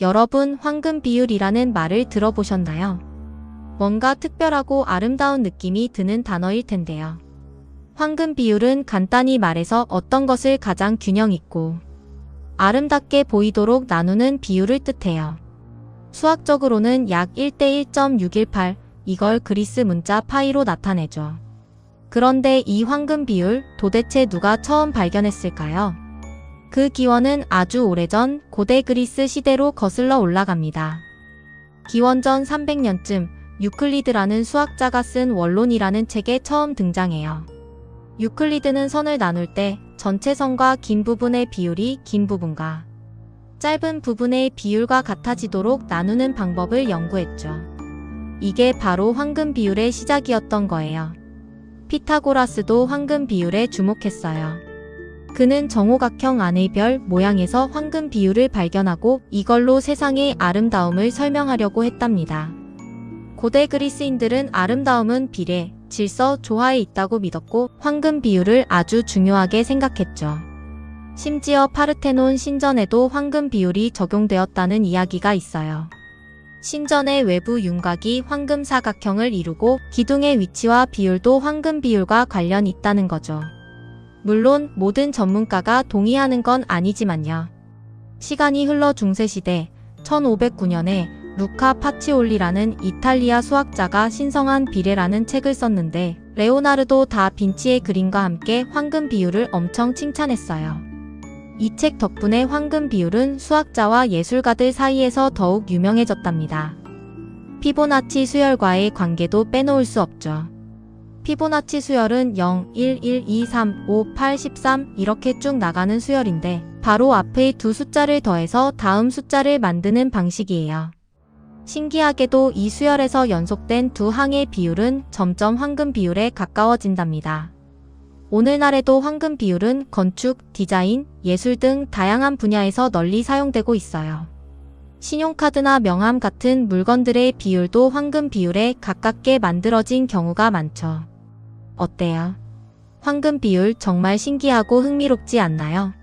여러분 황금 비율이라는 말을 들어보셨나요? 뭔가 특별하고 아름다운 느낌이 드는 단어일 텐데요. 황금 비율은 간단히 말해서 어떤 것을 가장 균형 있고 아름답게 보이도록 나누는 비율을 뜻해요. 수학적으로는 약 1대 1.618 이걸 그리스 문자 파이로 나타내죠. 그런데 이 황금 비율 도대체 누가 처음 발견했을까요? 그 기원은 아주 오래전 고대 그리스 시대로 거슬러 올라갑니다. 기원전 300년쯤 유클리드라는 수학자가 쓴 원론이라는 책에 처음 등장해요. 유클리드는 선을 나눌 때 전체 선과 긴 부분의 비율이 긴 부분과 짧은 부분의 비율과 같아지도록 나누는 방법을 연구했죠. 이게 바로 황금 비율의 시작이었던 거예요. 피타고라스도 황금 비율에 주목했어요. 그는 정오각형 안의 별 모양에서 황금 비율을 발견하고 이걸로 세상의 아름다움을 설명하려고 했답니다. 고대 그리스인들은 아름다움은 비례, 질서, 조화에 있다고 믿었고 황금 비율을 아주 중요하게 생각했죠. 심지어 파르테논 신전에도 황금 비율이 적용되었다는 이야기가 있어요. 신전의 외부 윤곽이 황금 사각형을 이루고 기둥의 위치와 비율도 황금 비율과 관련 있다는 거죠. 물론 모든 전문가가 동의하는 건 아니지만요. 시간이 흘러 중세시대 1509년에 루카 파치올리라는 이탈리아 수학자가 신성한 비례라는 책을 썼는데 레오나르도 다 빈치의 그림과 함께 황금 비율을 엄청 칭찬했어요. 이 책 덕분에 황금 비율은 수학자와 예술가들 사이에서 더욱 유명해졌답니다. 피보나치 수열과의 관계도 빼놓을 수 없죠. 피보나치 수열은 0, 1, 1, 2, 3, 5, 8, 13 이렇게 쭉 나가는 수열인데 바로 앞의 두 숫자를 더해서 다음 숫자를 만드는 방식이에요. 신기하게도 이 수열에서 연속된 두 항의 비율은 점점 황금 비율에 가까워진답니다. 오늘날에도 황금 비율은 건축, 디자인, 예술 등 다양한 분야에서 널리 사용되고 있어요. 신용카드나 명함 같은 물건들의 비율도 황금 비율에 가깝게 만들어진 경우가 많죠. 어때요? 황금 비율 정말 신기하고 흥미롭지 않나요?